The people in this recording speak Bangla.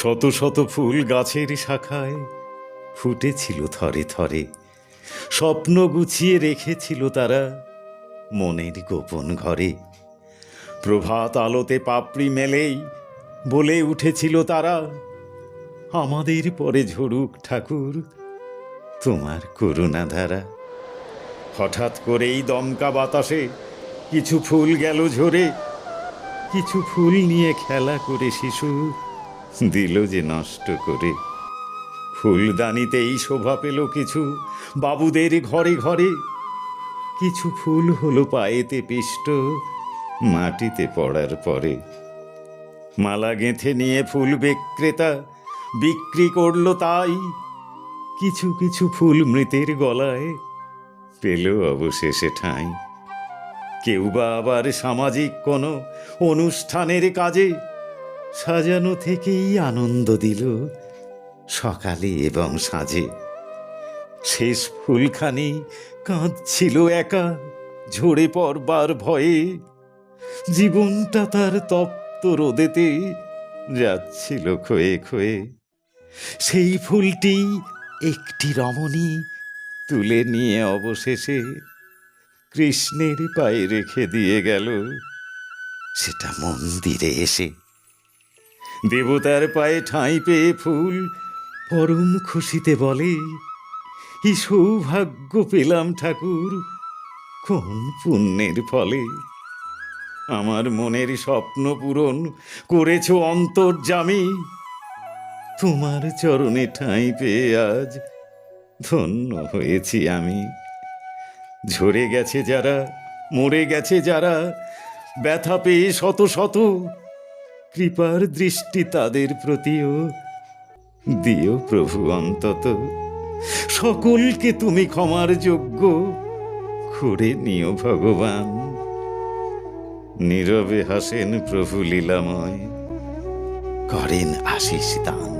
শত শত ফুল গাছের শাখায় ফুটেছিল থরে থরে। স্বপ্ন গুছিয়ে রেখেছিল তারা মনের গোপন ঘরে। প্রভাত আলোতে পাপড়ি মেলেই বলে উঠেছিল তারা, আমাদের পরে ঝরুক ঠাকুর, তোমার করুণা ধারা হঠাৎ করেই দমকা বাতাসে কিছু ফুল গেল ঝরে, কিছু ফুল নিয়ে খেলা করে শিশু দিল যে নষ্ট করে। ফুলদানিতেই শোভা পেল কিছু, বাবুদের ঘরে ঘরে। কিছু ফুল হলো পায়েতে পিষ্ট, মাটিতে পড়ার পরে। মালা গেঁথে নিয়ে ফুল বিক্রেতা বিক্রি করল তাই। কিছু কিছু ফুল মৃতের গলায় পেল অবশেষে ঠাঁই। কেউ বা আবার সামাজিক কোনো অনুষ্ঠানের কাজে সাজানো থেকেই আনন্দ দিল। সকালে এবং সাঁঝে শেষ ফুলখানি কাঁদছিল একা, ঝরে পড়বার ভয়ে। জীবনটা তার তপ্ত রোদেতে যাচ্ছিল ক্ষয়ে ক্ষয়ে। সেই ফুলটি একটি রমণী তুলে নিয়ে অবশেষে কৃষ্ণের পায়ে রেখে দিয়ে গেল। সেটা মন্দিরে এসে দেবতার পায়ে ঠাঁই পেয়ে ফুল, পরম খুশিতে বলে কি সৌভাগ্য পেলাম ঠাকুর, কোন পুণ্যের ফলে। আমার মনের স্বপ্ন পূরণ করেছ অন্তর্জামী তোমার চরণে ঠাঁই পেয়ে আজ ধন্য হয়েছি আমি। ঝরে গেছে যারা, মরে গেছে যারা, ব্যথা পেয়ে শত শত কৃপার দৃষ্টি তাদের প্রতিও। দিও প্রভু, অন্তত সকলকে তুমি ক্ষমার যোগ্য করে নিও ভগবান। নীরবে হাসেন প্রভু লীলাময়। করেন আশিস দান।